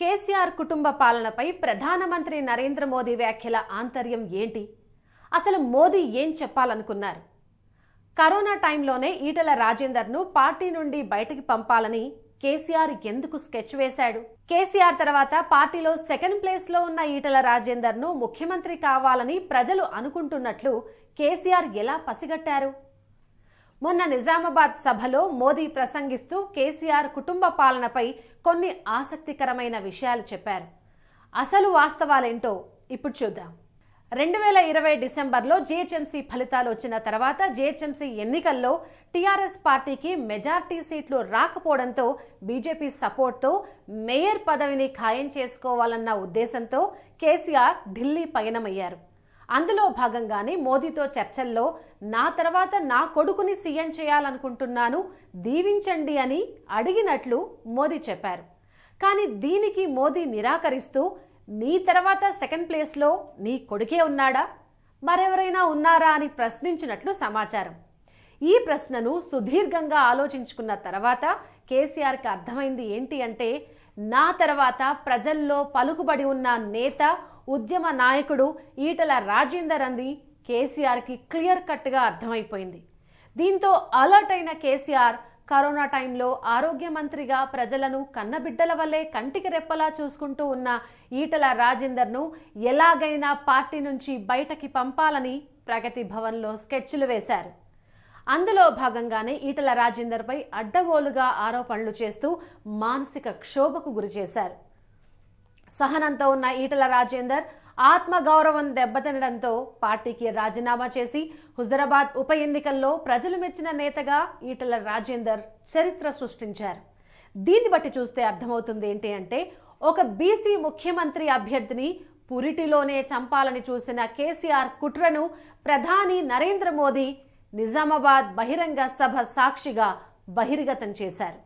కేసీఆర్ కుటుంబ పాలనపై ప్రధానమంత్రి నరేంద్ర మోదీ వ్యాఖ్యల ఆంతర్యం ఏంటి? అసలు మోదీ ఏం చెప్పాలనుకున్నారు? కరోనా టైంలోనే ఈటల రాజేందర్ను పార్టీ నుండి బయటికి పంపాలని కేసీఆర్ ఎందుకు స్కెచ్ వేశాడు? కేసీఆర్ తర్వాత పార్టీలో సెకండ్ ప్లేస్లో ఉన్న ఈటల రాజేందర్ను ముఖ్యమంత్రి కావాలని ప్రజలు అనుకుంటున్నట్లు కేసీఆర్ ఎలా పసిగట్టారు? మొన్న నిజామాబాద్ సభలో మోదీ ప్రసంగిస్తూ కేసీఆర్ కుటుంబ పాలనపై కొన్ని ఆసక్తికరమైన విషయాలు చెప్పారు. అసలు వాస్తవాలేంటో ఇప్పుడు చూద్దాం. రెండు వేల ఇరవై డిసెంబర్లో జీహెచ్ఎంసీ ఫలితాలు వచ్చిన తర్వాత జీహెచ్ఎంసీ ఎన్నికల్లో టీఆర్ఎస్ పార్టీకి మెజార్టీ సీట్లు రాకపోవడంతో బీజేపీ సపోర్ట్తో మేయర్ పదవిని ఖాయం చేసుకోవాలన్న ఉద్దేశంతో కేసీఆర్ ఢిల్లీ పయనమయ్యారు. అందులో భాగంగానే మోదీతో చర్చల్లో నా తర్వాత నా కొడుకుని సీఎం చేయాలనుకుంటున్నాను దీవించండి అని అడిగినట్లు మోదీ చెప్పారు. కానీ దీనికి మోదీ నిరాకరిస్తూ నీ తర్వాత సెకండ్ ప్లేస్లో నీ కొడుకే ఉన్నాడా? మరెవరైనా ఉన్నారా అని ప్రశ్నించినట్లు సమాచారం. ఈ ప్రశ్నను సుదీర్ఘంగా ఆలోచించుకున్న తర్వాత కేసీఆర్కి అర్థమైంది ఏంటి అంటే నా తర్వాత ప్రజల్లో పలుకుబడి ఉన్న నేత ఉద్యమ నాయకుడు ఈటల రాజేందర్ అంది కేసీఆర్కి క్లియర్ కట్గా అర్థమైపోయింది. దీంతో అలర్ట్ అయిన కేసీఆర్ కరోనా టైంలో ఆరోగ్య మంత్రిగా ప్రజలను కన్నబిడ్డల వల్లే కంటికి రెప్పలా చూసుకుంటూ ఉన్న ఈటల రాజేందర్ను ఎలాగైనా పార్టీ నుంచి బయటకి పంపాలని ప్రగతి భవన్లో స్కెచ్లు వేశారు. అందులో భాగంగానే ఈటల రాజేందర్పై అడ్డగోలుగా ఆరోపణలు చేస్తూ మానసిక క్షోభకు గురిచేశారు సహనంతో ఉన్న ఈటల రాజేందర్ ఆత్మగౌరవం దెబ్బతినడంతో పార్టీకి రాజీనామా చేసి హుజరాబాద్ ఉప ఎన్నికల్లో ప్రజలు మెచ్చిన నేతగా ఈటల రాజేందర్ చరిత్ర సృష్టించారు. దీన్ని బట్టి చూస్తే అర్థమవుతుంది ఏంటి అంటే ఒక బీసీ ముఖ్యమంత్రి అభ్యర్థిని పురిటిలోనే చంపాలని చూసిన కేసీఆర్ కుట్రను ప్రధాని నరేంద్ర మోదీ నిజామాబాద్ బహిరంగ సభ సాక్షిగా బహిర్గతం చేశారు.